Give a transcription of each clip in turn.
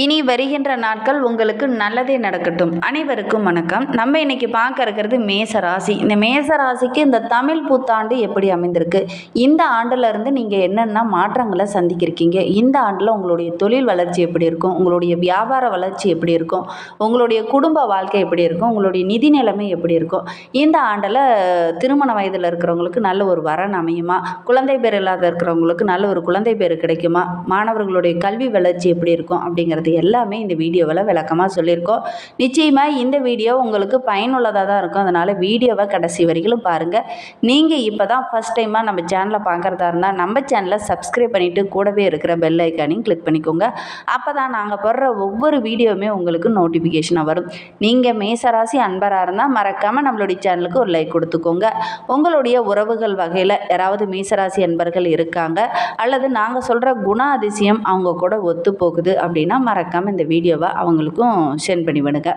இனி வருகின்ற நாட்கள் உங்களுக்கு நல்லதே நடக்கட்டும். அனைவருக்கும் வணக்கம். நம்ம இன்னைக்கு பார்க்க இருக்கிறது மேச ராசி இந்த மேச ராசிக்கு இந்த தமிழ் புத்தாண்டு எப்படி அமைந்திருக்கு? இந்த ஆண்டுல இருந்து நீங்கள் என்னென்ன மாற்றங்களை சந்திக்கிருக்கீங்க? இந்த ஆண்டில் உங்களுடைய தொழில் வளர்ச்சி எப்படி இருக்கும்? உங்களுடைய வியாபார வளர்ச்சி எப்படி இருக்கும்? உங்களுடைய குடும்ப வாழ்க்கை எப்படி இருக்கும்? உங்களுடைய நிதி நிலைமை எப்படி இருக்கும்? இந்த ஆண்டில் திருமண வயதில் இருக்கிறவங்களுக்கு நல்ல ஒரு வரன் அமையுமா? குழந்தை பேர் இல்லாத இருக்கிறவங்களுக்கு நல்ல ஒரு குழந்தை பேர் கிடைக்குமா? மாணவர்களுடைய கல்வி வளர்ச்சி எப்படி இருக்கும் அப்படிங்கிறது எல்லாமே இந்த வீடியோவில் விளக்கமாக சொல்லியிருக்கோம். நிச்சயமாக இந்த வீடியோ உங்களுக்கு பயனுள்ளதாக தான் இருக்கும். அதனால் வீடியோவை கடைசி வரைக்கும் பாருங்கள் நீங்கள் இப்போ தான் ஃபஸ்ட் டைமாக நம்ம சேனலை பார்க்குறதா இருந்தால் நம்ம சேனலை சப்ஸ்கிரைப் பண்ணிவிட்டு கூடவே இருக்கிற பெல் ஐக்கானையும் கிளிக் பண்ணிக்கோங்க. அப்போ தான் நாங்கள் போடுற ஒவ்வொரு வீடியோவுமே உங்களுக்கு நோட்டிஃபிகேஷனாக வரும். நீங்கள் மேசராசி அன்பராக இருந்தால் மறக்காமல் நம்மளுடைய சேனலுக்கு ஒரு லைக் கொடுத்துக்கோங்க. உங்களுடைய உறவுகள் வகையில் யாராவது மேசராசி அன்பர்கள் இருக்காங்க அல்லது நாங்கள் சொல்கிற குண அதிசயம் அவங்க கூட ஒத்து போகுது அப்படின்னா மறக்காமல் இந்த வீடியோவை அவங்களுக்கும் சென்ட் பண்ணி விடுங்க.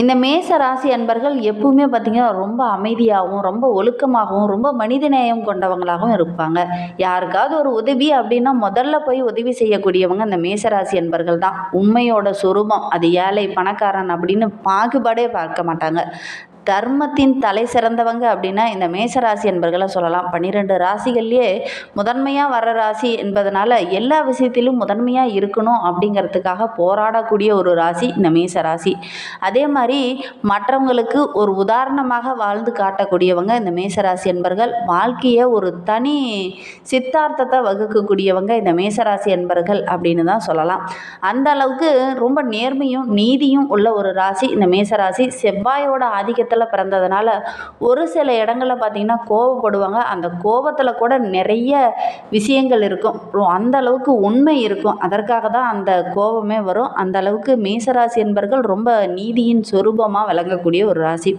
இந்த மேச ராசி அன்பர்கள் எப்பவுமே பார்த்திங்கன்னா ரொம்ப அமைதியாகவும் ரொம்ப ஒழுக்கமாகவும் ரொம்ப மனிதநேயம் கொண்டவங்களாகவும் இருப்பாங்க. யாருக்காவது ஒரு உதவி அப்படின்னா முதல்ல போய் உதவி செய்யக்கூடியவங்க இந்த மேசராசி அன்பர்கள் தான். உண்மையோட சொரூபம் அது ஏழை பணக்காரன் அப்படின்னு பாகுபாடே பார்க்க மாட்டாங்க. தர்மத்தின் தலை சிறந்தவங்க அப்படின்னா இந்த மேசராசி என்பர்களை சொல்லலாம். பன்னிரெண்டு ராசிகள்லேயே முதன்மையாக வர ராசி என்பதனால எல்லா விஷயத்திலும் முதன்மையாக இருக்கணும் அப்படிங்கிறதுக்காக போராடக்கூடிய ஒரு ராசி இந்த மேச ராசி அதே மாதிரி மற்றவங்களுக்கு ஒரு உதாரணமாக வாழ்ந்து காட்டக்கூடியவங்க இந்த மேசராசி என்பர்கள். வாழ்க்கையை ஒரு தனி சித்தார்த்தத்தை வகுக்கக்கூடியவங்க இந்த மேசராசி என்பர்கள் அப்படின்னு தான் சொல்லலாம். அந்த அளவுக்கு ரொம்ப நேர்மையும் நீதியும் உள்ள ஒரு ராசி இந்த மேசராசி செவ்வாயோட ஆதிக்கத்தை இடத்துல பிறந்ததுனால ஒரு சில இடங்களில் பார்த்திங்கன்னா கோவப்படுவாங்க. அந்த கோபத்தில் கூட நிறைய விஷயங்கள் இருக்கும். அந்த அளவுக்கு உண்மை இருக்கும். அதற்காக தான் அந்த கோபமே வரும். அந்த அளவுக்கு மேசராசி என்பர்கள் ரொம்ப நீதியின் சொரூபமாக விளங்கக்கூடிய ஒரு ராசி.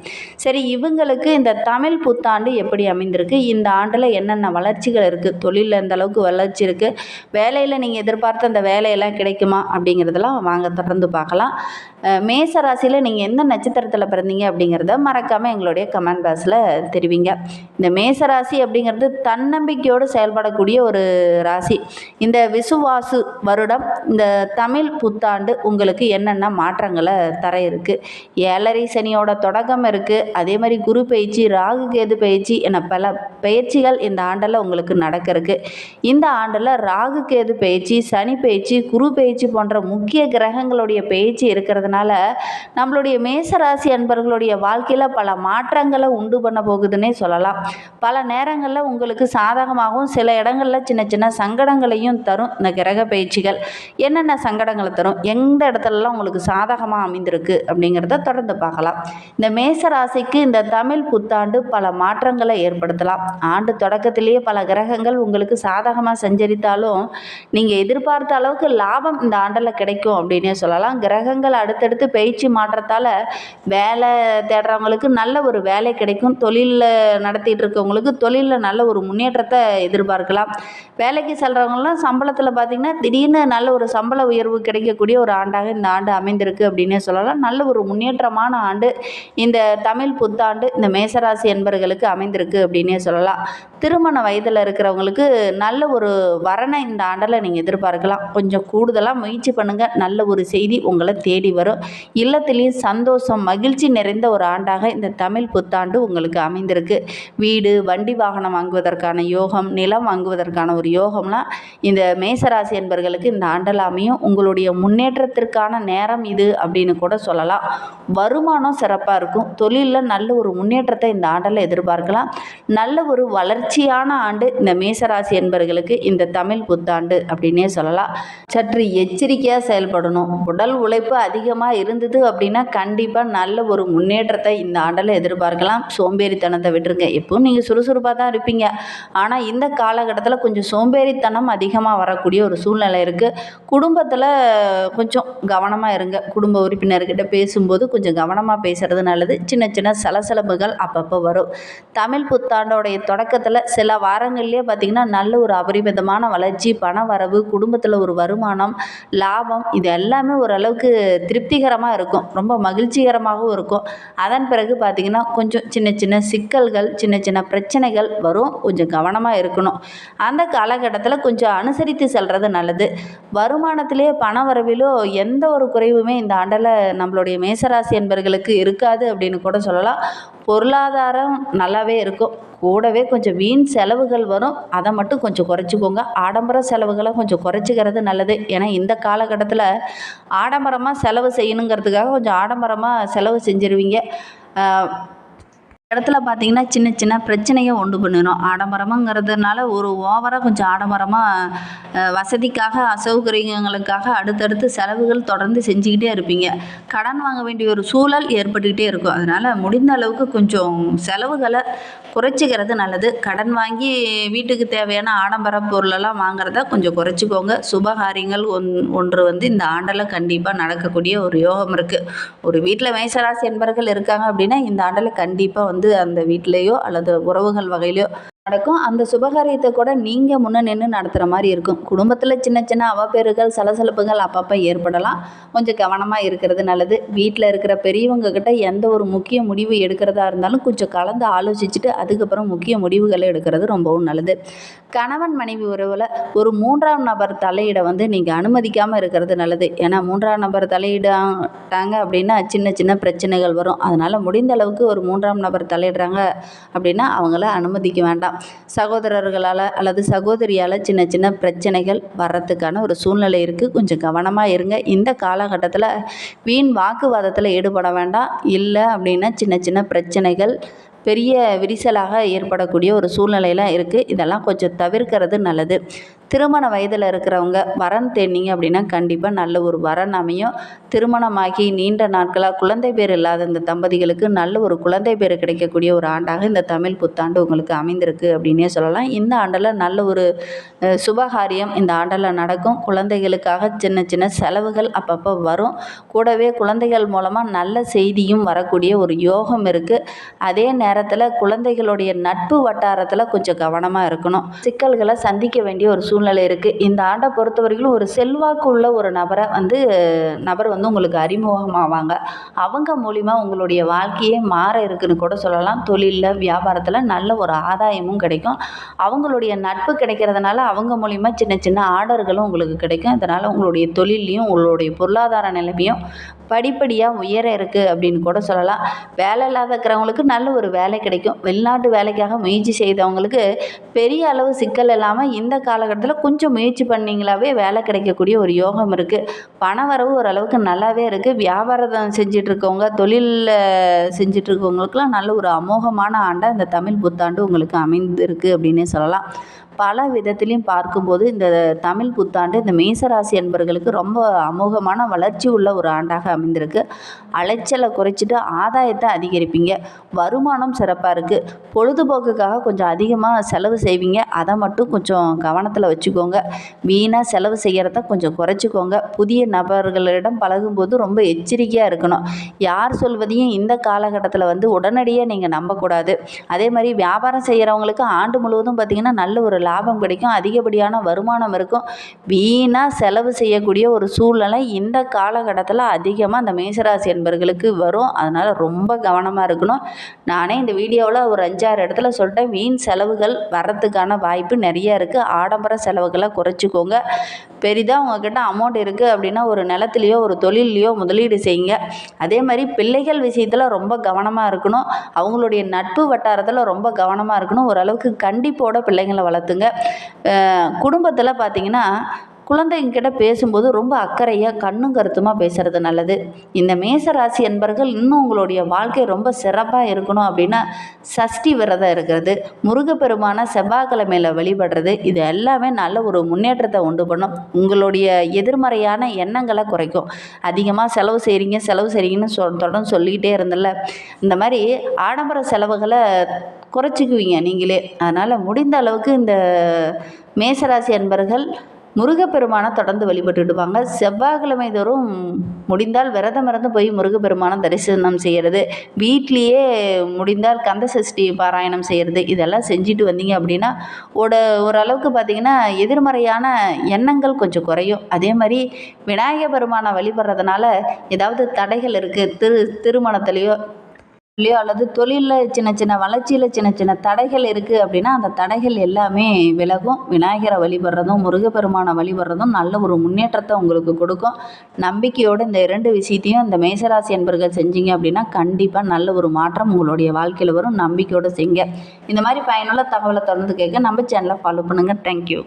சரி இவங்களுக்கு இந்த தமிழ் புத்தாண்டு எப்படி அமைந்திருக்கு? இந்த ஆண்டில் என்னென்ன வளர்ச்சிகள் இருக்குது தொழிலில் எந்த அளவுக்கு வளர்ச்சி இருக்குது வேலையில் நீங்கள் எதிர்பார்த்த அந்த வேலையெல்லாம் கிடைக்குமா? அப்படிங்கிறதெல்லாம் வாங்க தொடர்ந்து பார்க்கலாம். மேச ராசியில் நீங்கள் எந்த நட்சத்திரத்தில் பிறந்தீங்க அப்படிங்கிறத மறக்காமல் எங்களுடைய கமெண்ட் பாக்ஸில் தெரிவிங்க. இந்த மேச ராசி அப்படிங்கிறது தன்னம்பிக்கையோடு செயல்படக்கூடிய ஒரு ராசி. இந்த விசுவாசு வருடம் இந்த தமிழ் புத்தாண்டு உங்களுக்கு என்னென்ன மாற்றங்களை தர இருக்குது ஏழரை சனியோட தொடக்கம் இருக்குது அதே மாதிரி குரு பயிற்சி ராகு கேது பயிற்சி என பல பயிற்சிகள் இந்த ஆண்டில் உங்களுக்கு நடக்க இருக்கு. இந்த ஆண்டில் ராகு கேது பயிற்சி சனி பயிற்சி குரு பயிற்சி போன்ற முக்கிய கிரகங்களுடைய பயிற்சி இருக்கிறதுனால நம்மளுடைய மேசராசி அன்பர்களுடைய வாழ்க்கையில் பல மாற்றங்களை உண்டு பண்ண போகுதுன்னே சொல்லலாம். பல நேரங்களில் உங்களுக்கு சாதகமாகவும் சில இடங்களில் சின்ன சின்ன சங்கடங்களையும் தரும் இந்த கிரக பயிற்சிகள். என்னென்ன சங்கடங்களை தரும்? எந்த இடத்துலலாம் உங்களுக்கு சாதகமாக அமைந்திருக்கு அப்படிங்கிறத தொடர்ந்து பார்க்கலாம். இந்த மேச ராசிக்கு இந்த தமிழ் புத்தாண்டு பல மாற்றங்களை ஏற்படுத்தலாம். ஆண்டு தொடக்கத்திலேயே பல கிரகங்கள் உங்களுக்கு சாதகமாக சஞ்சரித்தாலும் நீங்கள் எதிர்பார்த்த அளவுக்கு லாபம் இந்த ஆண்டில் கிடைக்கும் அப்படின்னே சொல்லலாம். கிரகங்கள் அடுத்தடுத்து பயிற்சி மாற்றத்தால் வேலை அவங்களுக்கு நல்ல ஒரு வேலை கிடைக்கும். தொழிலில் நடத்திட்டு இருக்கவங்களுக்கு தொழிலில் நல்ல ஒரு முன்னேற்றத்தை எதிர்பார்க்கலாம். வேலைக்கு செல்கிறவங்களாம் சம்பளத்தில் பார்த்திங்கன்னா திடீர்னு நல்ல ஒரு சம்பள உயர்வு கிடைக்கக்கூடிய ஒரு ஆண்டாக இந்த ஆண்டு அமைந்திருக்கு அப்படின்னே சொல்லலாம். நல்ல ஒரு முன்னேற்றமான ஆண்டு இந்த தமிழ் புத்தாண்டு இந்த மேசராசி என்பர்களுக்கு அமைந்திருக்கு அப்படின்னே சொல்லலாம். திருமண வயதில் இருக்கிறவங்களுக்கு நல்ல ஒரு வரனை இந்த ஆண்டில் நீங்கள் எதிர்பார்க்கலாம். கொஞ்சம் கூடுதலாக முயற்சி பண்ணுங்கள் நல்ல ஒரு செய்தி உங்களை தேடி வரும். இல்லத்துலேயும் சந்தோஷம் மகிழ்ச்சி நிறைந்த ஒரு ஆண்டாக இந்த தமிழ் புத்தாண்டு உங்களுக்கு அமைந்திருக்கு. வீடு வண்டி வாகனம் வாங்குவதற்கான யோகம் நிலம் வாங்குவதற்கான ஒரு யோகம்லாம் இந்த மேசராசி என்பர்களுக்கு இந்த ஆண்டில் அமையும். உங்களுடைய முன்னேற்றத்திற்கான நேரம் இது அப்படின்னு கூட சொல்லலாம். வருமானம் சிறப்பாக இருக்கும். தொழிலில் நல்ல ஒரு முன்னேற்றத்தை இந்த ஆண்டில் எதிர்பார்க்கலாம். நல்ல ஒரு வளர்ச்சியான ஆண்டு இந்த மேசராசி என்பர்களுக்கு இந்த தமிழ் புத்தாண்டு அப்படின்னே சொல்லலாம். சற்று எச்சரிக்கையாக செயல்படணும். உடல் உழைப்பு அதிகமாக இருந்தது அப்படின்னா கண்டிப்பாக நல்ல ஒரு முன்னேற்றத்தை இந்த ஆண்டில் எதிர்பார்க்கலாம். சோம்பேறித்தனத்தை விட்டுருங்க. எப்பவும் நீங்கள் சுறுசுறுப்பாக தான் இருப்பீங்க. ஆனால் இந்த காலகட்டத்தில் கொஞ்சம் சோம்பேறித்தனம் அதிகமாக வரக்கூடிய ஒரு சூழ்நிலை இருக்குது குடும்பத்தில் கொஞ்சம் கவனமாக இருங்க. குடும்ப உறுப்பினர்கிட்ட பேசும்போது கொஞ்சம் கவனமாக பேசுகிறது நல்லது. சின்ன சின்ன சலசலப்புகள் அப்பப்போ வரும். தமிழ் புத்தாண்டோடைய தொடக்கத்தில் சில வாரங்கள்லேயே பார்த்திங்கன்னா நல்ல ஒரு அபரிமிதமான வளர்ச்சி பண வரவு குடும்பத்தில் ஒரு வருமானம் லாபம் இது எல்லாமே ஓரளவுக்கு திருப்திகரமாக இருக்கும். ரொம்ப மகிழ்ச்சிகரமாகவும் இருக்கும். அதன் பிறகு பார்த்திங்கன்னா கொஞ்சம் சின்ன சின்ன சிக்கல்கள் சின்ன சின்ன பிரச்சனைகள் வரும். கொஞ்சம் கவனமாக இருக்கணும். அந்த காலகட்டத்தில் கொஞ்சம் அனுசரித்து செல்வது நல்லது. வருமானத்திலே பண வரவிலோ எந்த ஒரு குறைவுமே இந்த ஆண்டில் நம்மளுடைய மேசராசி என்பர்களுக்கு இருக்காது அப்படின்னு கூட சொல்லலாம். பொருளாதாரம் நல்லாவே இருக்கும். கூடவே கொஞ்சம் வீண் செலவுகள் வரும். அதை மட்டும் கொஞ்சம் குறைச்சிக்கோங்க. ஆடம்பர செலவுகளை கொஞ்சம் குறைச்சிக்கிறது நல்லது. ஏன்னா இந்த காலகட்டத்தில் ஆடம்பரமாக செலவு செய்யணுங்கிறதுக்காக கொஞ்சம் ஆடம்பரமாக செலவு செஞ்சிருவீங்க. இடத்துல பார்த்தீங்கன்னா சின்ன சின்ன பிரச்சனையை உண்டு பண்ணிடும் ஆடம்பரமாங்கிறதுனால ஒரு ஓவராக கொஞ்சம் ஆடம்பரமாக வசதிக்காக அசௌகரியங்களுக்காக அடுத்தடுத்து செலவுகள் தொடர்ந்து செஞ்சுக்கிட்டே இருப்பீங்க. கடன் வாங்க வேண்டிய ஒரு சூழல் ஏற்பட்டுக்கிட்டே இருக்கும். அதனால் முடிந்த அளவுக்கு கொஞ்சம் செலவுகளை குறைச்சிக்கிறது நல்லது. கடன் வாங்கி வீட்டுக்கு தேவையான ஆடம்பர பொருளெல்லாம் வாங்குறத கொஞ்சம் குறைச்சிக்கோங்க. சுபகாரியங்கள் ஒன் ஒன்று வந்து இந்த ஆண்டில் கண்டிப்பாக நடக்கக்கூடிய ஒரு யோகம் இருக்குது ஒரு வீட்டில் மேசராசி என்பர்கள் இருக்காங்க அப்படின்னா இந்த ஆண்டில் கண்டிப்பாக வந்து அந்த வீட்டிலேயோ அல்லது உறவுகள் வகையிலையோ நடக்கும். அந்த சுபகாரியத்தை கூட நீங்கள் முன்ன நின்று நடத்துகிற மாதிரி இருக்கும். குடும்பத்தில் சின்ன சின்ன அவப்பேறுகள் சலசலப்புகள் அப்பப்போ ஏற்படலாம். கொஞ்சம் கவனமாக இருக்கிறது நல்லது. வீட்டில் இருக்கிற பெரியவங்க கிட்ட எந்த ஒரு முக்கிய முடிவு எடுக்கிறதா இருந்தாலும் கொஞ்சம் கலந்து ஆலோசிச்சுட்டு அதுக்கப்புறம் முக்கிய முடிவுகளை எடுக்கிறது ரொம்பவும் நல்லது. கணவன் மனைவி உறவில் ஒரு மூன்றாம் நபர் தலையிட வந்து நீங்கள் அனுமதிக்காமல் இருக்கிறது நல்லது. ஏன்னா மூன்றாம் நபர் தலையிடாங்க அப்படின்னா சின்ன சின்ன பிரச்சனைகள் வரும். அதனால் முடிந்த அளவுக்கு ஒரு மூன்றாம் நபர் தலையிடுறாங்க அப்படின்னா அவங்கள அனுமதிக்க வேண்டாம். சகோதரர்களால் அல்லது சகோதரியால் சின்ன சின்ன பிரச்சனைகள் வர்றதுக்கான ஒரு சூழ்நிலை இருக்குது கொஞ்சம் கவனமாக இருங்க. இந்த காலகட்டத்தில் வீண் வாக்குவாதத்தில் ஈடுபட வேண்டாம். இல்லை அப்படின்னா சின்ன சின்ன பிரச்சனைகள் பெரிய விரிசலாக ஏற்படக்கூடிய ஒரு சூழ்நிலையெல்லாம் இருக்குது இதெல்லாம் கொஞ்சம் தவிர்க்கிறது நல்லது. திருமண வயதில் இருக்கிறவங்க வரன் தேடினீங்க அப்படின்னா கண்டிப்பாக நல்ல ஒரு வரன் அமையும். திருமணமாகி நீண்ட நாட்களாக குழந்தை பேர் இல்லாத இந்த தம்பதிகளுக்கு நல்ல ஒரு குழந்தை பேர் கிடைக்கக்கூடிய ஒரு ஆண்டாக இந்த தமிழ் புத்தாண்டு உங்களுக்கு அமைந்திருக்கு அப்படின்னே சொல்லலாம். இந்த ஆண்டில் நல்ல ஒரு சுபகாரியம் இந்த ஆண்டில் நடக்கும். குழந்தைகளுக்காக சின்ன சின்ன செலவுகள் அப்பப்போ வரும். கூடவே குழந்தைகள் மூலமாக நல்ல செய்தியும் வரக்கூடிய ஒரு யோகம் இருக்குது அதே நேரத்தில் குழந்தைகளுடைய நட்பு வட்டாரத்தில் கொஞ்சம் கவனமாக இருக்கணும். சிக்கல்களை சந்திக்க வேண்டிய ஒரு சூழ்நிலை இருக்குது இந்த ஆண்டை பொறுத்த வரைக்கும் ஒரு செல்வாக்கு உள்ள ஒரு நபரை வந்து நபர் வந்து உங்களுக்கு அறிமுகமாவாங்க. அவங்க மூலிமா உங்களுடைய வாழ்க்கையே மாற இருக்குன்னு கூட சொல்லலாம். தொழிலில் வியாபாரத்தில் நல்ல ஒரு ஆதாயமும் கிடைக்கும். அவங்களுடைய நட்பு கிடைக்கிறதுனால அவங்க மூலிமா சின்ன சின்ன ஆர்டர்களும் உங்களுக்கு கிடைக்கும். இதனால் உங்களுடைய தொழிலையும் உங்களுடைய பொருளாதார நிலைமையும் படிப்படியாக உயர இருக்குது அப்படின்னு கூட சொல்லலாம். வேலை இல்லாத இருக்கிறவங்களுக்கு நல்ல ஒரு வேலை கிடைக்கும். வெளிநாட்டு வேலைக்காக முயற்சி செய்தவங்களுக்கு பெரிய அளவு சிக்கல் இல்லாமல் இந்த காலகட்டத்தில் கொஞ்சம் முயற்சி பண்ணிங்களாவே வேலை கிடைக்கக்கூடிய ஒரு யோகம் இருக்குது பண வரவு ஓரளவுக்கு நல்லாவே இருக்குது வியாபாரம் செஞ்சிட்ருக்கவங்க தொழிலில் செஞ்சிட்ருக்கவங்களுக்குலாம் நல்ல ஒரு அமோகமான ஆண்டாக இந்த தமிழ் புத்தாண்டு உங்களுக்கு அமைந்திருக்கு அப்படின்னே சொல்லலாம். பல விதத்திலையும் பார்க்கும்போது இந்த தமிழ் புத்தாண்டு இந்த மேசராசி என்பவர்களுக்கு ரொம்ப அமோகமான வளர்ச்சி உள்ள ஒரு ஆண்டாக அமைந்திருக்கு. அலைச்சலை குறைச்சிட்டு ஆதாயத்தை அதிகரிப்பீங்க. வருமானம் சிறப்பாக இருக்குது பொழுதுபோக்குக்காக கொஞ்சம் அதிகமாக செலவு செய்வீங்க. அதை மட்டும் கொஞ்சம் கவனத்தில் வச்சுக்கோங்க. வீணாக செலவு செய்கிறத கொஞ்சம் குறைச்சிக்கோங்க. புதிய நபர்களிடம் பழகும்போது ரொம்ப எச்சரிக்கையாக இருக்கணும். யார் சொல்வதையும் இந்த காலகட்டத்தில் வந்து உடனடியாக நீங்கள் நம்பக்கூடாது. அதே மாதிரி வியாபாரம் செய்கிறவங்களுக்கு ஆண்டு முழுவதும் பார்த்திங்கன்னா நல்ல ஒரு லாபம் கிடைக்கும் அதிகப்படியான வருமானம் இருக்கும். வீணாக செலவு செய்யக்கூடிய ஒரு சூழ்நிலை இந்த காலகட்டத்தில் அதிகமாக அந்த மேசராசி என்பர்களுக்கு வரும். அதனால் ரொம்ப கவனமாக இருக்கணும். நானே இந்த வீடியோவில் ஒரு அஞ்சாறு இடத்துல சொல்லிட்டேன். வீண் செலவுகள் வர்றதுக்கான வாய்ப்பு நிறைய இருக்குது ஆடம்பர செலவுகளை குறைச்சிக்கோங்க. பெரிதாக உங்ககிட்ட அமௌண்ட் இருக்குது அப்படின்னா ஒரு நிலத்துலையோ ஒரு தொழில்லையோ முதலீடு செய்யுங்க. அதே மாதிரி பிள்ளைகள் விஷயத்தில் ரொம்ப கவனமாக இருக்கணும். அவங்களுடைய நட்பு வட்டாரத்தில் ரொம்ப கவனமாக இருக்கணும். ஓரளவுக்கு கண்டிப்போட பிள்ளைங்களை வளர்த்துங்க. குடும்பத்தில் பார்த்தீங்கன்னா குழந்தைங்கிட்ட பேசும்போது ரொம்ப அக்கறையாக கண்ணும் கருத்துமாக பேசுகிறது நல்லது. இந்த மேசராசி என்பர்கள் இன்னும் உங்களுடைய வாழ்க்கை ரொம்ப சிறப்பாக இருக்கணும் அப்படின்னா சஷ்டி விரதம் இருக்கிறது. முருகப்பெருமான செவ்வாய்க்கிழமையில் வழிபடுறது. இது எல்லாமே நல்ல ஒரு முன்னேற்றத்தை உண்டு பண்ணும். உங்களுடைய எதிர்மறையான எண்ணங்களை குறைக்கும். அதிகமாக செலவு செய்கிறீங்க செலவு செய்கிறீங்கன்னு சொல் தொடர்ந்து சொல்லிக்கிட்டே இருந்தல இந்த மாதிரி ஆடம்பர செலவுகளை குறைச்சிக்குவீங்க நீங்களே. அதனால் முடிந்த அளவுக்கு இந்த மேசராசி அன்பர்கள் முருகப்பெருமானை தொடர்ந்து வழிபட்டுடுவாங்க. செவ்வாய்க்கிழமை தோறும் முடிந்தால் விரதம் இருந்து போய் முருகப்பெருமானை தரிசனம் செய்கிறது வீட்லேயே முடிந்தால் கந்த சஷ்டி பாராயணம் செய்கிறது இதெல்லாம் செஞ்சுட்டு வந்தீங்க அப்படின்னா ஓட ஓரளவுக்கு பார்த்தீங்கன்னா எதிர்மறையான எண்ணங்கள் கொஞ்சம் குறையும். அதே மாதிரி விநாயகர் பெருமானை வழிபடுறதுனால ஏதாவது தடைகள் இருக்குது திரு திருமணத்துலேயோ இல்லையோ? அல்லது தொழிலில் சின்ன சின்ன வளர்ச்சியில் சின்ன சின்ன தடைகள் இருக்குது அப்படின்னா அந்த தடைகள் எல்லாமே விலகும். விநாயகரை வழிபடுறதும் முருகப்பெருமானை வழிபடுறதும் நல்ல ஒரு முன்னேற்றத்தை உங்களுக்கு கொடுக்கும். நம்பிக்கையோடு இந்த இரண்டு விஷயத்தையும் இந்த மேசராசி என்பர்கள் செஞ்சீங்க அப்படின்னா கண்டிப்பாக நல்ல ஒரு மாற்றம் உங்களுடைய வாழ்க்கையில் வரும். நம்பிக்கையோடு செய்ங்க. இந்த மாதிரி பயனுள்ள தகவலை தொடர்ந்து கேட்க நம்ம சேனலை ஃபாலோ பண்ணுங்கள் தேங்க்யூ